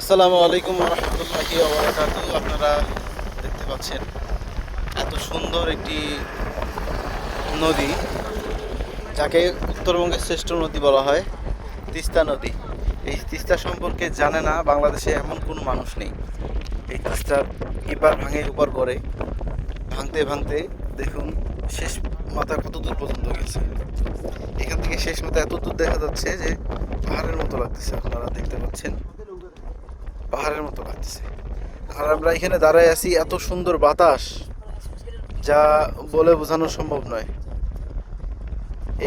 আসসালামু আলাইকুম রহমতুল্লাহি ওবরাকাতু আপনারা দেখতে পাচ্ছেন এত সুন্দর একটি নদী, যাকে উত্তরবঙ্গের শ্রেষ্ঠ নদী বলা হয় তিস্তা নদী। এই তিস্তা সম্পর্কে জানে না, বাংলাদেশে এমন কোনো মানুষ নেই। এই তিস্তার এপার ভাঙে উপর করে ভাঙতে ভাঙতে দেখুন, শেষ মাথা কত দূর পর্যন্ত গেছে। এখান থেকে শেষ মাথা এত দূর দেখা যাচ্ছে যে পাহাড়ের মতো লাগতেছে, আপনারা দেখতে পাচ্ছেন। পাহাড়ের মতো লাগতেছে। আর আমরা এখানে দাঁড়ায় আছি এত সুন্দর বাতাস, যা বলে বোঝানো সম্ভব নয়।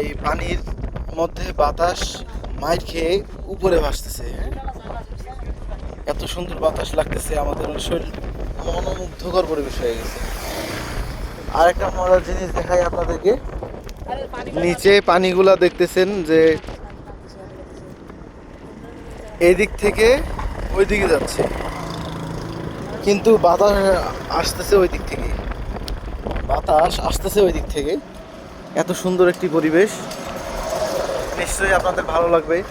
এই পানির মধ্যে বাতাস মাইর খেয়ে উপরে ভাসতেছে? এত সুন্দর বাতাস লাগতেছে, আমাদের শরীর মনোমুগ্ধকর পরিবেশ হয়ে গেছে। আর একটা মজার জিনিস দেখাই আপনাদেরকে। নিচে পানিগুলা দেখতেছেন যে এই দিক থেকে ওই দিকে যাচ্ছে। কিন্তু বাতাস আসতেছে ওই দিক থেকে। বাতাস আসতেছে ওই দিক থেকে। এত সুন্দর একটি পরিবেশ। নিশ্চয়ই আপনাদের ভালো লাগবে।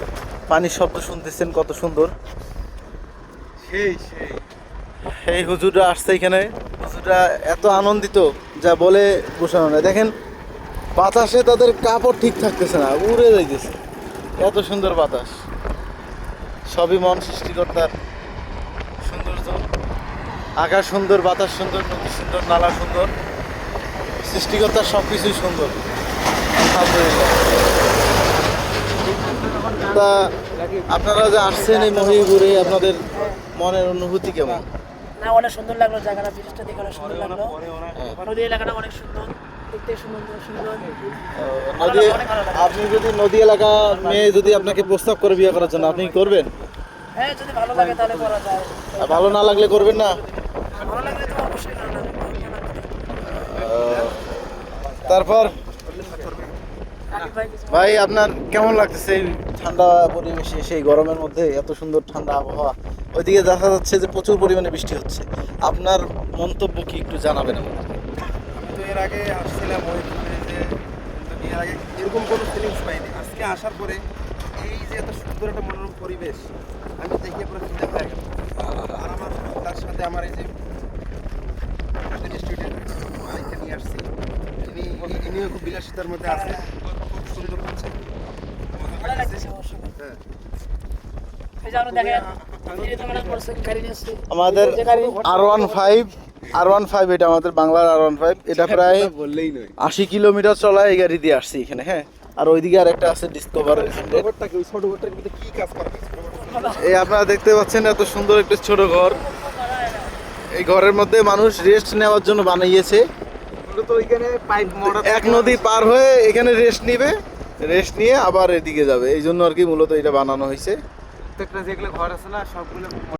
পানির শব্দ শুনতেছেন কত সুন্দর। সেই সেই। এই হুজুররা আসছে এখানে। হুজুররা এত আনন্দিত যা বলে বোঝানো না দেখেন বাতাসে তাদের কাপড় ঠিক থাকতেছে না উড়ে যাইতেছে। এত সুন্দর বাতাস। সবই মন সৃষ্টিকর্তার সৌন্দর্য। আকাশ সুন্দর বাতাস সুন্দর নদী সুন্দর নালা সুন্দর। সৃষ্টিকর্তার সব কিছুই সুন্দর। আলহামদুলিল্লাহ। তা আপনারা যে আসছেন এই মহিপুরে আপনাদের মনের অনুভূতি কেমন? না অনেক সুন্দর লাগল জায়গাটা বিশেষটা দেখে অনেক সুন্দর লাগল। নদী এলাকাটা অনেক সুন্দর। নদী আপনি যদি নদী এলাকা মেয়ে যদি আপনাকে প্রস্তাব করে বিয়ে করার জন্য আপনি করবেন? হ্যাঁ যদি ভালো লাগে তাহলে করা যায়। ভালো না লাগলে করবেন না? তারপর? ভাই আপনার কেমন লাগতেছে এই ঠান্ডা পরিবেশে সেই গরমের মধ্যে এত সুন্দর ঠান্ডা আবহাওয়া? ওইদিকে দেখা যাচ্ছে যে প্রচুর পরিমাণে বৃষ্টি হচ্ছে। আপনার মন্তব্য কি একটু জানাবেন আমাদের আগে আসছিলাম ওই যে কিন্তু আগে এরকম কোনো ফিলিংস পাইনি। আজকে আসার পরে এই যে এত সুন্দর একটা মনোরম পরিবেশ আমি দেখে পুরো চিন্তা হয়ে গেল আর আমার তার সাথে আমার এই যে স্টুডেন্ট মাইকে নিয়ে আসছি। তিনি ইনিও খুব বিলাসিতার মধ্যে আছে। খুব সুন্দর হচ্ছে হ্যাঁ। আমাদের R one five R one five এটা আমাদের বাংলার আর ওয়ান ফাইভ এটা প্রায় বললেই নয়। আশি কিলোমিটার চলা এই গাড়ি দিয়ে আসছি এখানে হ্যাঁ। আর ওইদিকে আর একটা আছে ডিসকভার এই আপনারা দেখতে পাচ্ছেন এত সুন্দর একটা ছোট ঘর। এই ঘরের মধ্যে মানুষ রেস্ট নেওয়ার জন্য বানিয়েছে। মূলত ওইখানে পাইপ মোটর এক নদী পার হয়ে এখানে রেস্ট নিবে রেস্ট নিয়ে আবার এদিকে যাবে। এই জন্য আর কি মূলত এটা বানানো হয়েছে। প্রত্যেকটা যেগুলো ঘর আছে না সবগুলো